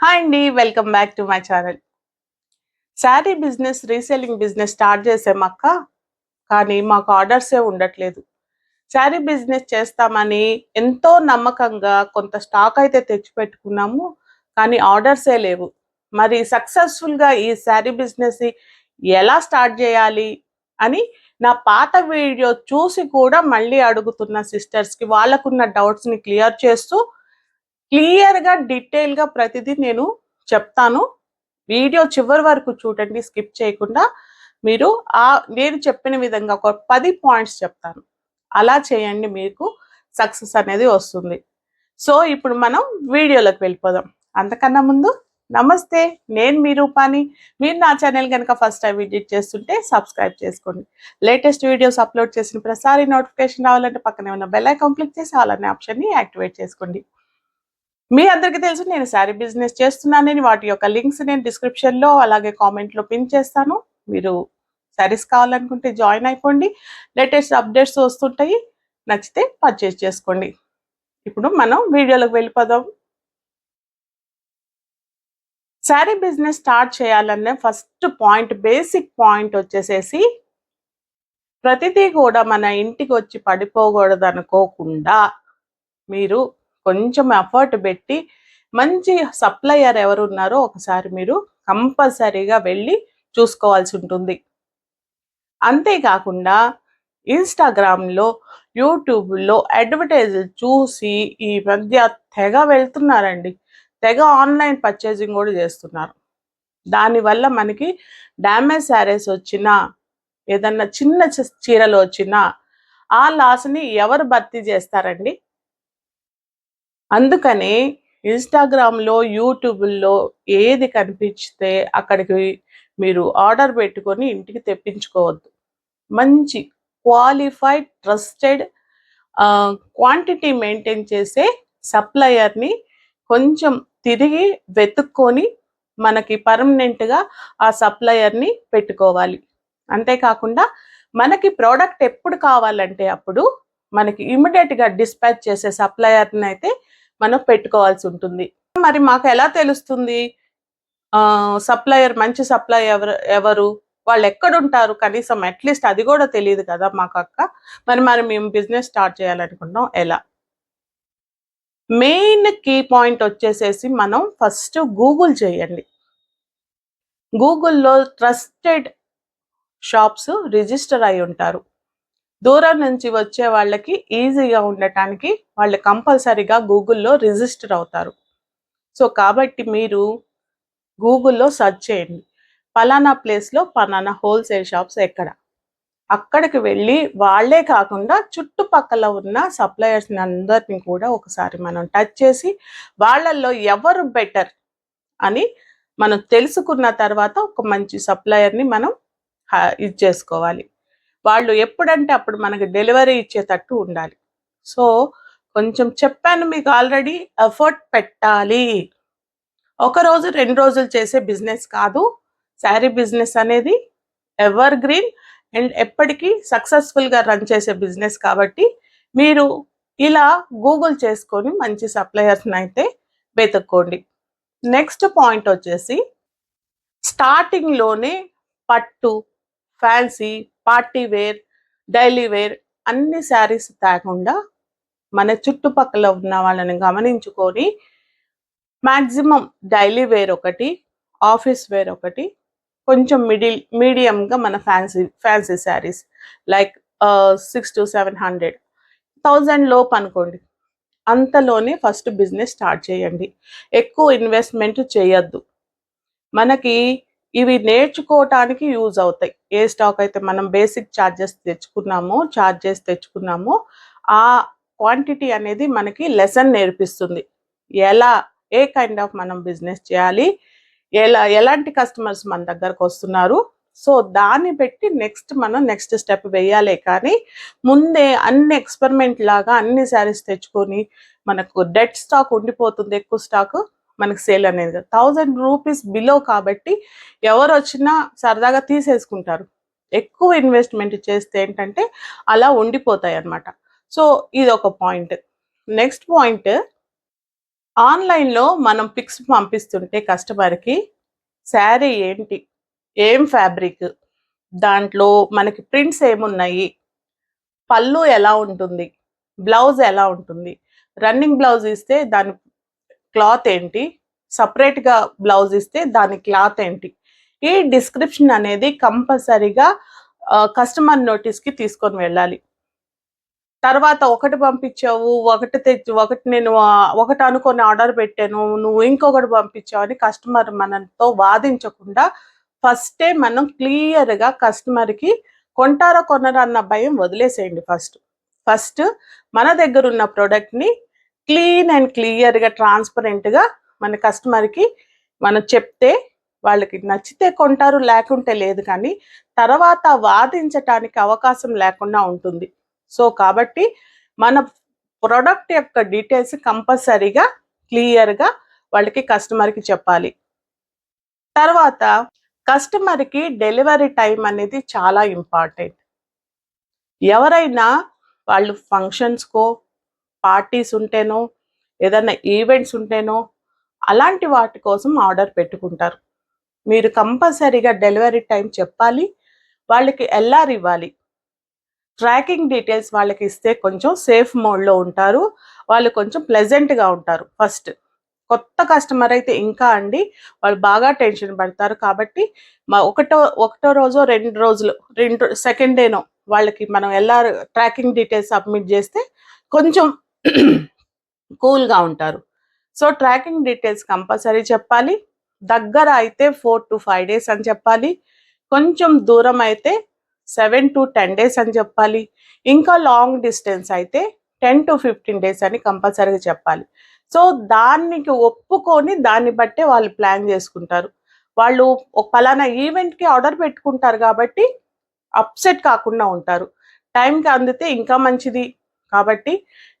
Hi అండి welcome back to my channel sari business reselling business start చేసాం అక్క. కానీ మాకు ఆర్డర్సే ఉండట్లేదు. శారీ బిజినెస్ చేస్తామని ఎంతో నమ్మకంగా కొంత స్టాక్ అయితే తెచ్చిపెట్టుకున్నాము కానీ ఆర్డర్సే లేవు. మరి సక్సెస్ఫుల్గా ఈ శారీ బిజినెస్ ఎలా స్టార్ట్ చేయాలి అని నా పాత వీడియో చూసి కూడా మళ్ళీ అడుగుతున్న సిస్టర్స్కి వాళ్ళకున్న డౌట్స్ని క్లియర్ చేస్తూ క్లియర్గా డీటెయిల్గా ప్రతిదీ నేను చెప్తాను. వీడియో చివరి వరకు చూడండి స్కిప్ చేయకుండా. మీరు ఆ నేను చెప్పిన విధంగా ఒక పది పాయింట్స్ చెప్తాను. అలా చేయండి మీకు సక్సెస్ అనేది వస్తుంది. సో ఇప్పుడు మనం వీడియోలోకి వెళ్ళిపోదాం. అంతకన్నా ముందు నమస్తే నేను మీ రూపాని. మీరు నా ఛానల్ కనుక ఫస్ట్ టైం విజిట్ చేస్తుంటే సబ్స్క్రైబ్ చేసుకోండి. లేటెస్ట్ వీడియోస్ అప్లోడ్ చేసిన ప్రతిసారి నోటిఫికేషన్ రావాలంటే పక్కనే ఉన్న బెల్ ఐకాన్ క్లిక్ చేసి అలానే ఆప్షన్ని యాక్టివేట్ చేసుకోండి. మీ అందరికీ తెలుసు నేను శారీ బిజినెస్ చేస్తున్నానని వాటి యొక్క లింక్స్ నేను డిస్క్రిప్షన్లో అలాగే కామెంట్లో పిన్ చేస్తాను. మీరు శారీస్ కావాలనుకుంటే జాయిన్ అయిపోండి. లేటెస్ట్ అప్డేట్స్ వస్తుంటాయి. నచ్చితే పర్చేస్ చేసుకోండి. ఇప్పుడు మనం వీడియోలోకి వెళ్ళిపోదాం. శారీ బిజినెస్ స్టార్ట్ చేయాలనే ఫస్ట్ పాయింట్ బేసిక్ పాయింట్ వచ్చేసేసి ప్రతిదీ కూడా మన ఇంటికి వచ్చి పడిపోకూడదు అనుకోకుండా మీరు కొంచెం ఎఫర్ట్ పెట్టి మంచి సప్లయర్ ఎవరు ఉన్నారో ఒకసారి మీరు కంపల్సరీగా వెళ్ళి చూసుకోవాల్సి ఉంటుంది. అంతేకాకుండా ఇన్స్టాగ్రామ్లో యూట్యూబ్లో అడ్వర్టైజ్ చూసి ఈ మధ్య తెగ వెళ్తున్నారండి. తెగ ఆన్లైన్ పర్చేసింగ్ కూడా చేస్తున్నారు. దానివల్ల మనకి డ్యామేజ్ శారీస్ వచ్చినా ఏదన్నా చిన్న చి- చీరలు వచ్చినా ఆ లాస్ని ఎవరు భర్తీ చేస్తారండి? అందుకనే ఇన్స్టాగ్రామ్లో యూట్యూబ్లో ఏది కనిపిస్తే అక్కడికి మీరు ఆర్డర్ పెట్టుకొని ఇంటికి తెప్పించుకోవద్దు. మంచి క్వాలిఫైడ్ ట్రస్టెడ్ క్వాంటిటీ మెయింటైన్ చేసే సప్లయర్ని కొంచెం తిరిగి వెతుక్కొని మనకి పర్మనెంట్గా ఆ సప్లయర్ని పెట్టుకోవాలి. అంతేకాకుండా మనకి ప్రోడక్ట్ ఎప్పుడు కావాలంటే అప్పుడు మనకి ఇమీడియట్గా డిస్పాచ్ చేసే సప్లయర్ని అయితే మనం పెట్టుకోవాల్సి ఉంటుంది. మరి మాకు ఎలా తెలుస్తుంది? సప్లయర్ మంచి సప్లై ఎవరు ఎవరు? వాళ్ళు ఎక్కడుంటారు కనీసం అట్లీస్ట్ అది కూడా తెలియదు కదా మాకు అక్క. మరి మరి మేము బిజినెస్ స్టార్ట్ చేయాలనుకుంటాం ఎలా? మెయిన్ కీ పాయింట్ వచ్చేసేసి మనం ఫస్ట్ గూగుల్ చేయండి. గూగుల్లో ట్రస్టెడ్ షాప్స్ రిజిస్టర్ అయి ఉంటారు. దూరం నుంచి వచ్చే వాళ్ళకి ఈజీగా ఉండటానికి వాళ్ళు కంపల్సరీగా గూగుల్లో రిజిస్టర్ అవుతారు. సో కాబట్టి మీరు గూగుల్లో సెర్చ్ చేయండి. పలానా ప్లేస్లో పలానా హోల్సేల్ షాప్స్ ఎక్కడ? అక్కడికి వెళ్ళి వాళ్ళే కాకుండా చుట్టుపక్కల ఉన్న సప్లయర్స్ని అందరినీ కూడా ఒకసారి మనం టచ్ చేసి వాళ్ళల్లో ఎవరు బెటర్ అని మనం తెలుసుకున్న తర్వాత ఒక మంచి సప్లయర్ని మనం ఇది చేసుకోవాలి. వాళ్ళు ఎప్పుడంటే అప్పుడు మనకి డెలివరీ ఇచ్చేటట్టు ఉండాలి. సో కొంచెం చెప్పాను మీకు ఆల్రెడీ ఎఫర్ట్ పెట్టాలి. ఒక రోజు రెండు రోజులు చేసే బిజినెస్ కాదు. శారీ బిజినెస్ అనేది ఎవర్ గ్రీన్ అండ్ ఎప్పటికీ సక్సెస్ఫుల్గా రన్ చేసే బిజినెస్ కాబట్టి మీరు ఇలా గూగుల్ చేసుకొని మంచి సప్లయర్స్ని అయితే వెతుక్కోండి. నెక్స్ట్ పాయింట్ వచ్చేసి స్టార్టింగ్లోనే పట్టు fancy party wear daily wear అన్ని శారీస్ తేకుండా మన చుట్టుపక్కల ఉన్న వాళ్ళని గమనించుకొని మ్యాక్సిమం డైలీ వేర్ ఒకటి ఆఫీస్ వేర్ ఒకటి కొంచెం మిడిల్ మీడియంగా మన fancy fancy saris like six to seven hundred thousand లోపు అనుకోండి. అంతలోనే ఫస్ట్ బిజినెస్ స్టార్ట్ చేయండి. ఎక్కువ ఇన్వెస్ట్మెంట్ చేయొద్దు. మనకి ఇవి నేర్చుకోవటానికి యూజ్ అవుతాయి. ఏ స్టాక్ అయితే మనం బేసిక్ ఛార్జెస్ తెచ్చుకున్నామో ఛార్జెస్ తెచ్చుకున్నామో ఆ క్వాంటిటీ అనేది మనకి లెసన్ నేర్పిస్తుంది. ఎలా ఏ కైండ్ ఆఫ్ మనం బిజినెస్ చేయాలి ఎలా ఎలాంటి కస్టమర్స్ మన దగ్గరకు వస్తున్నారు. సో దాన్ని పెట్టి నెక్స్ట్ మనం నెక్స్ట్ స్టెప్ వేయాలి కానీ ముందే అన్ని ఎక్స్పెరిమెంట్ లాగా అన్ని శారీస్ తెచ్చుకొని మనకు డెడ్ స్టాక్ ఉండిపోతుంది ఎక్కువ స్టాక్. మనకు సేల్ అనేది థౌజండ్ రూపీస్ బిలో కాబట్టి ఎవరు వచ్చినా సరదాగా తీసేసుకుంటారు. ఎక్కువ ఇన్వెస్ట్మెంట్ చేస్తే ఏంటంటే అలా ఉండిపోతాయి అన్నమాట. సో ఇది ఒక పాయింట్. నెక్స్ట్ పాయింట్ ఆన్లైన్లో మనం పిక్స్ పంపిస్తుంటే కస్టమర్కి శారీ ఏంటి? ఏం ఫ్యాబ్రిక్? దాంట్లో మనకి ప్రింట్స్ ఏమున్నాయి? పళ్ళు ఎలా ఉంటుంది? బ్లౌజ్ ఎలా ఉంటుంది? రన్నింగ్ బ్లౌజ్ ఇస్తే దాని క్లాత్ ఏంటి? సపరేట్గా బ్లౌజ్ ఇస్తే దాని క్లాత్ ఏంటి? ఈ డిస్క్రిప్షన్ అనేది కంపల్సరీగా కస్టమర్ నోటీస్కి తీసుకొని వెళ్ళాలి. తర్వాత ఒకటి పంపించావు ఒకటి తెచ్చి ఒకటి నేను ఒకటి అనుకొని ఆర్డర్ పెట్టాను నువ్వు ఇంకొకటి పంపించావు అని కస్టమర్ మనతో వాదించకుండా ఫస్టే మనం క్లియర్గా కస్టమర్కి కొంటారో కొనరా అన్న భయం వదిలేసేయండి ఫస్ట్. ఫస్ట్ మన దగ్గర ఉన్న ప్రోడక్ట్ని క్లీన్ అండ్ క్లియర్గా ట్రాన్స్పరెంట్గా మన కస్టమర్కి మనం చెప్తే వాళ్ళకి నచ్చితే కొంటారు లేకుంటే లేదు కానీ తర్వాత వాదించటానికి అవకాశం లేకుండా ఉంటుంది. సో కాబట్టి మన ప్రొడక్ట్ యొక్క డీటెయిల్స్ కంపల్సరీగా క్లియర్గా వాళ్ళకి కస్టమర్కి చెప్పాలి. తర్వాత కస్టమర్కి డెలివరీ టైం అనేది చాలా ఇంపార్టెంట్. ఎవరైనా వాళ్ళు ఫంక్షన్స్కో పార్టీస్ ఉంటేనో ఏదైనా ఈవెంట్స్ ఉంటేనో అలాంటి వాటి కోసం ఆర్డర్ పెట్టుకుంటారు. మీరు కంపల్సరీగా డెలివరీ టైం చెప్పాలి వాళ్ళకి ఎల్ఆర్ ఇవ్వాలి. ట్రాకింగ్ డీటెయిల్స్ వాళ్ళకి ఇస్తే కొంచెం సేఫ్ మోడ్లో ఉంటారు వాళ్ళు కొంచెం ప్లెజెంట్గా ఉంటారు. ఫస్ట్ కొత్త కస్టమర్ అయితే ఇంకా అండి వాళ్ళు బాగా టెన్షన్ పడతారు కాబట్టి మా ఒకటో ఒకటో రోజు రెండు రోజులు రెండు సెకండ్ డేనో వాళ్ళకి మనం ఎల్ఆర్ ట్రాకింగ్ డీటెయిల్స్ సబ్మిట్ చేస్తే కొంచెం కూల్గా ఉంటారు. సో ట్రాకింగ్ డీటెయిల్స్ కంపల్సరీ చెప్పాలి. దగ్గర అయితే ఫోర్ టు ఫైవ్ డేస్ అని చెప్పాలి. కొంచెం దూరం అయితే సెవెన్ టు టెన్ డేస్ అని చెప్పాలి. ఇంకా లాంగ్ డిస్టెన్స్ అయితే టెన్ టు ఫిఫ్టీన్ డేస్ అని కంపల్సరీగా చెప్పాలి. సో దానికి ఒప్పుకొని దాన్ని బట్టే వాళ్ళు ప్లాన్ చేసుకుంటారు. వాళ్ళు ఒక పలానా ఈవెంట్కి ఆర్డర్ పెట్టుకుంటారు కాబట్టి అప్సెట్ కాకుండా ఉంటారు. టైంకి అందితే ఇంకా మంచిది. కాబట్టి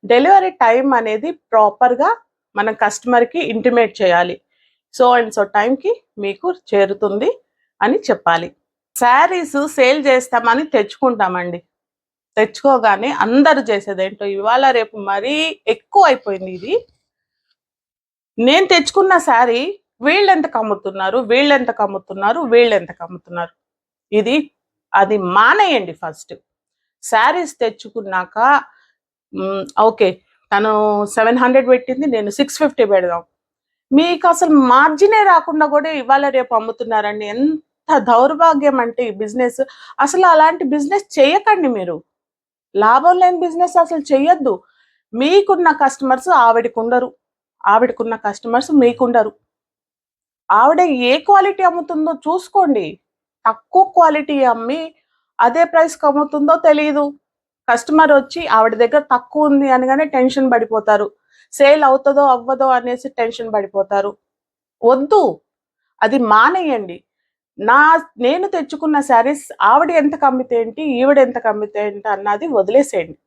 డెలివరీ టైం అనేది ప్రాపర్గా మనం కస్టమర్కి ఇంటిమేట్ చేయాలి. సో అండ్ సో టైంకి మీకు చేరుతుంది అని చెప్పాలి. శారీస్ సేల్ చేస్తామని తెచ్చుకుంటామండి. తెచ్చుకోగానే అందరు చేసేది ఏంటో ఇవాళ రేపు మరీ ఎక్కువ అయిపోయింది ఇది. నేను తెచ్చుకున్న శారీ వీళ్ళు ఎంత కమ్ముతున్నారు వీళ్ళు ఎంత కమ్ముతున్నారు వీళ్ళు ఎంత కమ్ముతున్నారు. ఇది అది మానేయండి ఫస్ట్ శారీస్ తెచ్చుకున్నాక ఓకే. తను సెవెన్ హండ్రెడ్ పెట్టింది నేను సిక్స్ ఫిఫ్టీ పెడదాం. మీకు అసలు మార్జినే రాకుండా కూడా ఇవాళ రేపు అమ్ముతున్నారండి ఎంత దౌర్భాగ్యం అంటే ఈ బిజినెస్. అసలు అలాంటి బిజినెస్ చేయకండి మీరు. లాభం లేని బిజినెస్ అసలు చేయొద్దు మీకున్న కస్టమర్స్ ఆవిడకు ఉండరు ఆవిడకున్న కస్టమర్స్ మీకుండరు. ఆవిడ ఏ క్వాలిటీ అమ్ముతుందో చూసుకోండి. తక్కువ క్వాలిటీ అమ్మి అదే ప్రైస్కి అమ్ముతుందో తెలియదు కస్టమర్ వచ్చి ఆవిడ దగ్గర తక్కువ ఉంది అనగానే టెన్షన్ పడిపోతారు. సేల్ అవుతుందో అవ్వదో అనేసి టెన్షన్ పడిపోతారు. వద్దు. అది మానేయండి. నా నేను తెచ్చుకున్న శారీస్ ఆవిడ ఎంత కమ్మితే ఏంటి ఈవిడ ఎంత కమ్మితే ఏంటి అన్నది వదిలేసేయండి.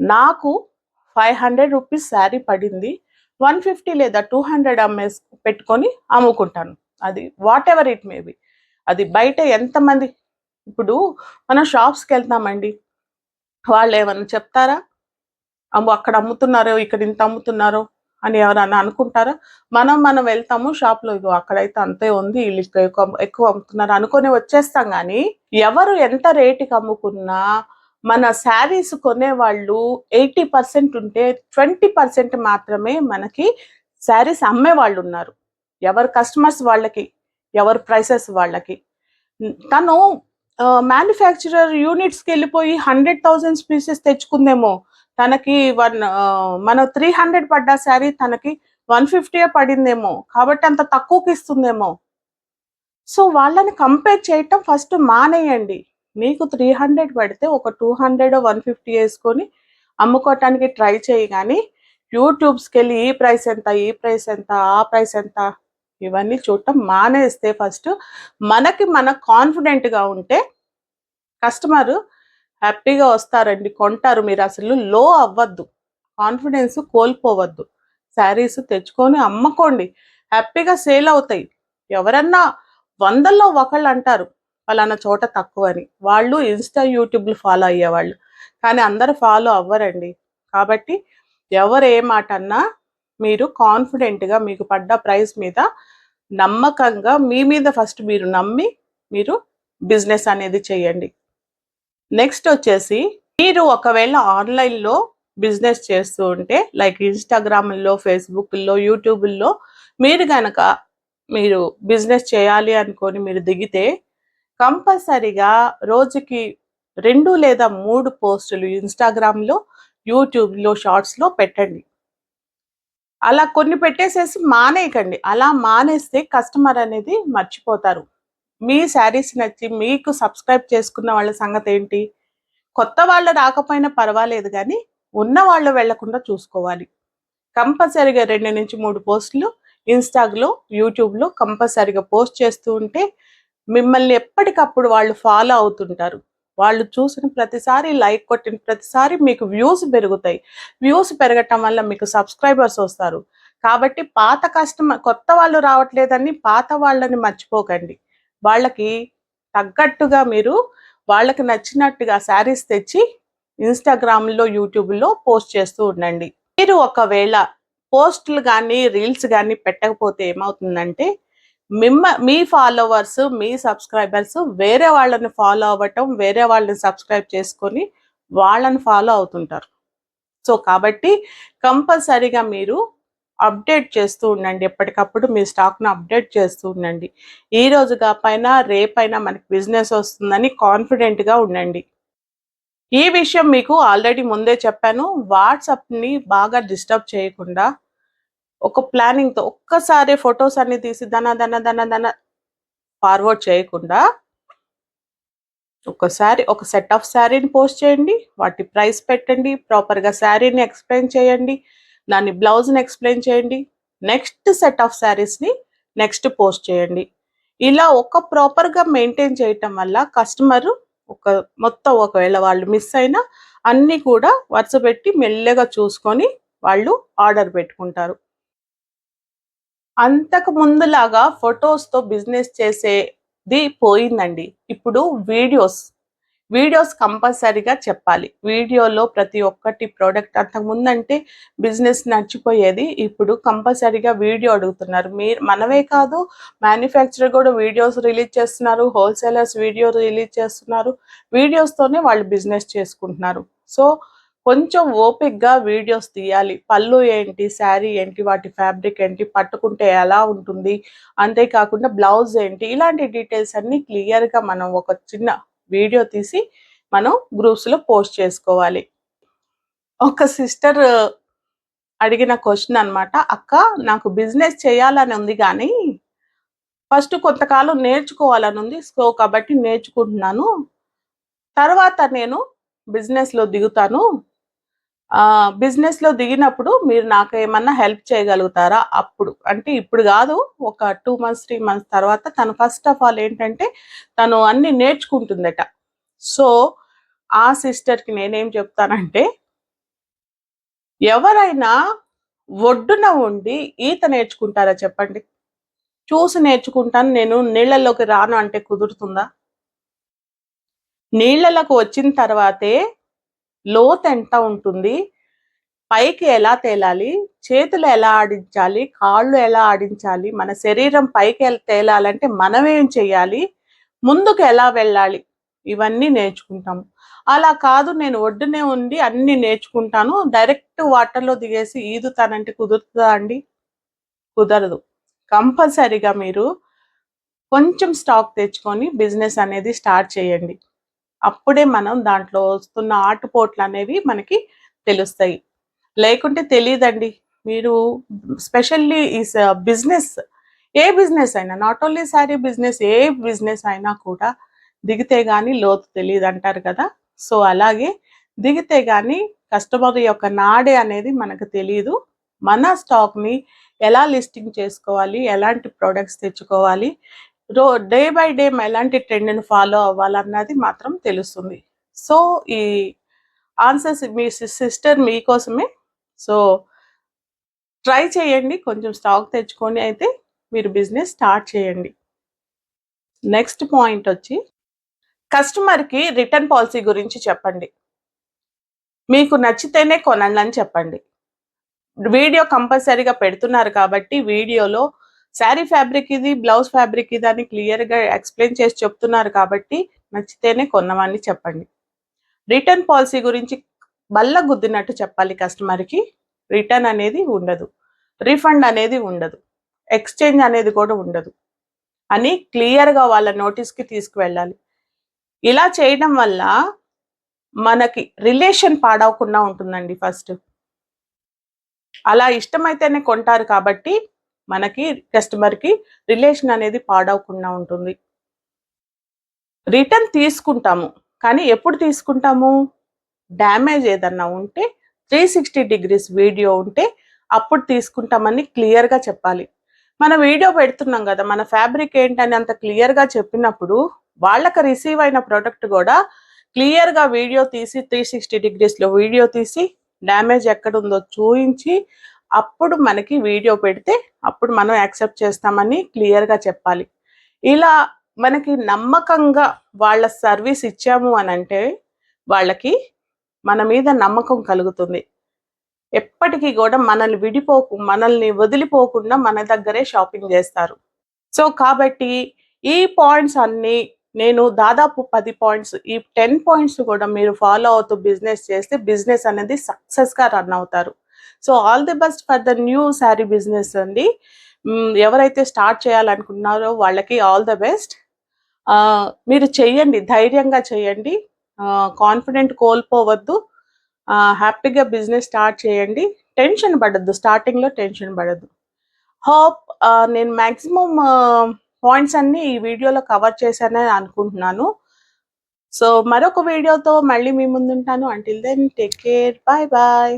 నాకు ఫైవ్ హండ్రెడ్ రూపీస్ శారీ పడింది. వన్ ఫిఫ్టీ లేదా టూ హండ్రెడ్ అమ్మేసి పెట్టుకొని అమ్ముకుంటాను. అది whatever it may be. అది బయట ఎంతమంది ఇప్పుడు మనం షాప్స్కి వెళ్తామండి. వాళ్ళు ఏమన్నా చెప్తారా? అమ్మో అక్కడ అమ్ముతున్నారో ఇక్కడ ఇంత అమ్ముతున్నారో అని ఎవరన్నా అనుకుంటారా? మనం మనం వెళ్తాము షాప్లో ఇగో అక్కడైతే అంతే ఉంది వీళ్ళు ఎక్కువ ఎక్కువ అమ్ముతున్నారు అనుకొని వచ్చేస్తాం కానీ ఎవరు ఎంత రేటుకి అమ్ముకున్నా మన శారీస్ కొనేవాళ్ళు ఎయిటీ పర్సెంట్ ఉంటే ట్వంటీ పర్సెంట్ మాత్రమే మనకి శారీస్ అమ్మే వాళ్ళు ఉన్నారు. ఎవరు కస్టమర్స్ వాళ్ళకి ఎవరు ప్రైసెస్ వాళ్ళకి. తను మ్యానుఫ్యాక్చరర్ యూనిట్స్కి వెళ్ళిపోయి హండ్రెడ్ థౌజండ్ పీసెస్ తెచ్చుకుందేమో. తనకి వన్ మన త్రీ హండ్రెడ్ పడ్డ శారీ తనకి వన్ ఫిఫ్టీయే పడిందేమో. కాబట్టి అంత తక్కువకి ఇస్తుందేమో. సో వాళ్ళని కంపేర్ చేయటం ఫస్ట్ మానేయండి. మీకు త్రీ హండ్రెడ్ పడితే ఒక టూ హండ్రెడ్ వన్ ఫిఫ్టీ వేసుకొని అమ్ముకోవటానికి ట్రై చేయి కానీ యూట్యూబ్స్కి వెళ్ళి ఈ ప్రైస్ ఎంత ఈ ప్రైస్ ఎంత ఆ ప్రైస్ ఎంత ఇవన్నీ చూడటం మానేస్తే ఫస్ట్ మనకి మన కాన్ఫిడెంట్గా ఉంటే కస్టమర్ హ్యాపీగా వస్తారండి కొంటారు. మీరు అసలు లో అవ్వద్దు. కాన్ఫిడెన్స్ కోల్పోవద్దు. శారీస్ తెచ్చుకొని అమ్ముకోండి. హ్యాపీగా సేల్ అవుతాయి. ఎవరన్నా వందల్లో ఒకళ్ళు అంటారు పలానా చోట తక్కువ అని వాళ్ళు ఇన్స్టా యూట్యూబ్లు ఫాలో అయ్యేవాళ్ళు. కానీ అందరు ఫాలో అవ్వరండి. కాబట్టి ఎవరు ఏ మాట అన్నా మీరు కాన్ఫిడెంట్గా మీకు పడ్డ ప్రైస్ మీద నమ్మకంగా మీ మీద ఫస్ట్ మీరు నమ్మి మీరు బిజినెస్ అనేది చేయండి. నెక్స్ట్ వచ్చేసి మీరు ఒకవేళ ఆన్లైన్లో బిజినెస్ చేస్తూ ఉంటే లైక్ ఇన్స్టాగ్రామ్లో ఫేస్బుక్లో యూట్యూబ్లో మీరు కనుక మీరు బిజినెస్ చేయాలి అనుకొని మీరు దిగితే కంపల్సరిగా రోజుకి రెండు లేదా మూడు పోస్టులు ఇన్స్టాగ్రామ్లో యూట్యూబ్లో షార్ట్స్లో పెట్టండి. అలా కొన్ని పెట్టేసేసి మానేయకండి. అలా మానేస్తే కస్టమర్ అనేది మర్చిపోతారు. మీ శారీస్ నచ్చి మీకు సబ్స్క్రైబ్ చేసుకున్న వాళ్ళ సంగతి ఏంటి? కొత్త వాళ్ళు రాకపోయినా పర్వాలేదు కానీ ఉన్న వాళ్ళు వెళ్ళకుండా చూసుకోవాలి. కంపల్సరీగా రెండు నుంచి మూడు పోస్టులు ఇన్స్టాగ్లో యూట్యూబ్లో కంపల్సరీగా పోస్ట్ చేస్తూ ఉంటే మిమ్మల్ని ఎప్పటికప్పుడు వాళ్ళు ఫాలో అవుతుంటారు. వాళ్ళు చూసిన ప్రతిసారి లైక్ కొట్టిన ప్రతిసారి మీకు వ్యూస్ పెరుగుతాయి. వ్యూస్ పెరగటం వల్ల మీకు సబ్స్క్రైబర్స్ వస్తారు. కాబట్టి పాత కస్టమర్ కొత్త వాళ్ళు రావట్లేదని పాత వాళ్ళని మర్చిపోకండి. వాళ్ళకి తగ్గట్టుగా మీరు వాళ్ళకి నచ్చినట్టుగా శారీస్ తెచ్చి ఇన్స్టాగ్రామ్లో యూట్యూబ్లో పోస్ట్ చేస్తూ ఉండండి. మీరు ఒకవేళ పోస్టులు కానీ రీల్స్ కానీ పెట్టకపోతే ఏమవుతుందంటే మిమ్మ మీ ఫాలోవర్స్ మీ సబ్స్క్రైబర్స్ వేరే వాళ్ళని ఫాలో అవ్వటం వేరే వాళ్ళని సబ్స్క్రైబ్ చేసుకొని వాళ్ళని ఫాలో అవుతుంటారు. సో కాబట్టి కంపల్సరీగా మీరు అప్డేట్ చేస్తూ ఉండండి. ఎప్పటికప్పుడు మీ స్టాక్ను అప్డేట్ చేస్తూ ఉండండి. ఈ రోజు కాపైనా రేపైనా మనకి బిజినెస్ వస్తుందని కాన్ఫిడెంట్గా ఉండండి. ఈ విషయం మీకు ఆల్రెడీ ముందే చెప్పాను. వాట్సాప్ని బాగా డిస్టర్బ్ చేయకుండా ఒక ప్లానింగ్తో ఒక్కసారి ఫొటోస్ అన్ని తీసి దన దన దన దన ఫార్వర్డ్ చేయకుండా ఒకసారి ఒక సెట్ ఆఫ్ శారీని పోస్ట్ చేయండి. వాటి ప్రైస్ పెట్టండి. ప్రాపర్గా శారీని ఎక్స్ప్లెయిన్ చేయండి. దాని బ్లౌజ్ని ఎక్స్ప్లెయిన్ చేయండి. నెక్స్ట్ సెట్ ఆఫ్ శారీస్ని నెక్స్ట్ పోస్ట్ చేయండి. ఇలా ఒక ప్రాపర్గా మెయింటైన్ చేయటం వల్ల కస్టమర్ ఒక మొత్తం ఒకవేళ వాళ్ళు మిస్ అయినా అన్నీ కూడా వరుస పెట్టి మెల్లగా చూసుకొని వాళ్ళు ఆర్డర్ పెట్టుకుంటారు. అంతకు ముందులాగా ఫొటోస్తో బిజినెస్ చేసేది పోయిందండి. ఇప్పుడు వీడియోస్ వీడియోస్ కంపల్సరీగా చెప్పాలి. వీడియోలో ప్రతి ఒక్కటి ప్రోడక్ట్ అంతకుముందు ముందంటే బిజినెస్ నడిచిపోయేది. ఇప్పుడు కంపల్సరీగా వీడియో అడుగుతున్నారు. మీరు మనమే కాదు మ్యానుఫ్యాక్చరర్ కూడా వీడియోస్ రిలీజ్ చేస్తున్నారు హోల్సేలర్స్ వీడియో రిలీజ్ చేస్తున్నారు. వీడియోస్తోనే వాళ్ళు బిజినెస్ చేసుకుంటున్నారు. సో కొంచెం ఓపిక్గా వీడియోస్ తీయాలి. పళ్ళు ఏంటి శారీ ఏంటి వాటి ఫ్యాబ్రిక్ ఏంటి పట్టుకుంటే ఎలా ఉంటుంది అంతేకాకుండా బ్లౌజ్ ఏంటి ఇలాంటి డీటెయిల్స్ అన్ని క్లియర్గా మనం ఒక చిన్న వీడియో తీసి మనం గ్రూప్స్లో పోస్ట్ చేసుకోవాలి. ఒక సిస్టర్ అడిగిన క్వశ్చన్ అనమాట అక్క నాకు బిజినెస్ చేయాలని ఉంది కానీ ఫస్ట్ కొంతకాలం నేర్చుకోవాలని ఉంది సో కాబట్టి నేర్చుకుంటున్నాను. తర్వాత నేను బిజినెస్లో దిగుతాను బిజినెస్లో దిగినప్పుడు మీరు నాకు ఏమన్నా హెల్ప్ చేయగలుగుతారా? అప్పుడు అంటే ఇప్పుడు కాదు ఒక టూ మంత్స్ త్రీ మంత్స్ తర్వాత తను ఫస్ట్ ఆఫ్ ఆల్ ఏంటంటే తను అన్ని నేర్చుకుంటుందట. సో ఆ సిస్టర్కి నేనేం చెప్తానంటే ఎవరైనా ఒడ్డున ఉండి ఈత నేర్చుకుంటారా చెప్పండి? చూసి నేర్చుకుంటాను నేను నీళ్ళలోకి రాను అంటే కుదురుతుందా? నీళ్ళలోకి వచ్చిన తర్వాతే లోతు ఎంత ఉంటుంది? పైకి ఎలా తేలాలి? చేతులు ఎలా ఆడించాలి? కాళ్ళు ఎలా ఆడించాలి? మన శరీరం పైకి తేలాలంటే మనం ఏం చేయాలి? ముందుకు ఎలా వెళ్ళాలి? ఇవన్నీ నేర్చుకుంటాము అలా కాదు నేను ఒడ్డునే ఉండి అన్ని నేర్చుకుంటాను. డైరెక్ట్ వాటర్లో దిగేసి ఈదుతానంటే కుదురుతుందా అండి? కుదరదు. కంపల్సరీగా మీరు కొంచెం స్టాక్ తెచ్చుకొని బిజినెస్ అనేది స్టార్ట్ చేయండి. అప్పుడే మనం దాంట్లో వస్తున్న ఆటుపోట్లు అనేవి మనకి తెలుస్తాయి. లేకుంటే తెలియదండి. మీరు స్పెషల్లీ ఈ బిజినెస్ ఏ బిజినెస్ అయినా నాట్ ఓన్లీ శారీ బిజినెస్ ఏ బిజినెస్ అయినా కూడా దిగితే కానీ లోతు తెలియదు అంటారు కదా. సో అలాగే దిగితే కానీ కస్టమర్ యొక్క నాడే అనేది మనకు తెలియదు మన స్టాక్ని ఎలా లిస్టింగ్ చేసుకోవాలి ఎలాంటి ప్రోడక్ట్స్ తెచ్చుకోవాలి రో డే బై డే ఎలాంటి ట్రెండ్ని ఫాలో అవ్వాలన్నది మాత్రం తెలుస్తుంది. సో ఈ ఆన్సర్స్ మీ సిస్టర్ మీకోసమే. సో ట్రై చేయండి. కొంచెం స్టాక్ తెచ్చుకొని అయితే మీరు బిజినెస్ స్టార్ట్ చేయండి. నెక్స్ట్ పాయింట్ వచ్చి కస్టమర్కి రిటర్న్ పాలసీ గురించి చెప్పండి. మీకు నచ్చితేనే కొనండి అని చెప్పండి. వీడియో కంపల్సరీగా పెడుతున్నారు కాబట్టి వీడియోలో శారీ ఫ్యాబ్రిక్ ఇది బ్లౌజ్ ఫ్యాబ్రిక్ ఇది అని క్లియర్గా ఎక్స్ప్లెయిన్ చేసి చెప్తున్నారు కాబట్టి నచ్చితేనే కొన్నవాన్ని చెప్పండి. రిటర్న్ పాలసీ గురించి బల్ల గుద్దినట్టు చెప్పాలి కస్టమర్కి రిటర్న్ అనేది ఉండదు. రీఫండ్ అనేది ఉండదు. ఎక్స్చేంజ్ అనేది కూడా ఉండదు. అని క్లియర్గా వాళ్ళ నోటీస్కి తీసుకువెళ్ళాలి. ఇలా చేయడం వల్ల మనకి రిలేషన్ పాడవకుండా ఉంటుందండి ఫస్ట్ అలా ఇష్టమైతేనే కొంటారు కాబట్టి మనకి కస్టమర్కి రిలేషన్ అనేది పాడవకుండా ఉంటుంది. రిటర్న్ తీసుకుంటాము. కానీ ఎప్పుడు తీసుకుంటాము? డ్యామేజ్ ఏదన్నా ఉంటే త్రీ సిక్స్టీ డిగ్రీస్ వీడియో ఉంటే అప్పుడు తీసుకుంటామని క్లియర్గా చెప్పాలి. మన వీడియో పెడుతున్నాం కదా మన ఫ్యాబ్రిక్ ఏంటని అంత క్లియర్గా చెప్పినప్పుడు వాళ్ళకి రిసీవ్ అయిన ప్రోడక్ట్ కూడా క్లియర్గా వీడియో తీసి త్రీ సిక్స్టీ డిగ్రీస్లో వీడియో తీసి డ్యామేజ్ ఎక్కడ ఉందో చూపించి అప్పుడు మనకి వీడియో పెడితే అప్పుడు మనం యాక్సెప్ట్ చేస్తామని క్లియర్గా చెప్పాలి. ఇలా మనకి నమ్మకంగా వాళ్ళ సర్వీస్ ఇచ్చాము అని అంటే వాళ్ళకి మన మీద నమ్మకం కలుగుతుంది. ఎప్పటికీ కూడా మనల్ని విడిపోకు మనల్ని వదిలిపోకుండా మన దగ్గరే షాపింగ్ చేస్తారు. సో కాబట్టి ఈ పాయింట్స్ అన్నీ నేను దాదాపు పది పాయింట్స్ ఈ టెన్ పాయింట్స్ కూడా మీరు ఫాలో అవుతూ బిజినెస్ చేస్తే బిజినెస్ అనేది సక్సెస్గా రన్ అవుతారు. So all the best for the new sari business అండి. ఎవరైతే స్టార్ట్ చేయాలనుకుంటున్నారో వాళ్ళకి ఆల్ ద బెస్ట్. మీరు చెయ్యండి ధైర్యంగా చేయండి కాన్ఫిడెంట్ కోల్పోవద్దు. హ్యాపీగా బిజినెస్ స్టార్ట్ చేయండి. టెన్షన్ పడద్దు స్టార్టింగ్లో టెన్షన్ పడద్దు. హోప్ నేను మ్యాక్సిమం పాయింట్స్ అన్ని ఈ వీడియోలో కవర్ చేశానని అనుకుంటున్నాను. సో మరొక వీడియోతో మళ్ళీ మీ ముందుంటాను. Until then take care bye bye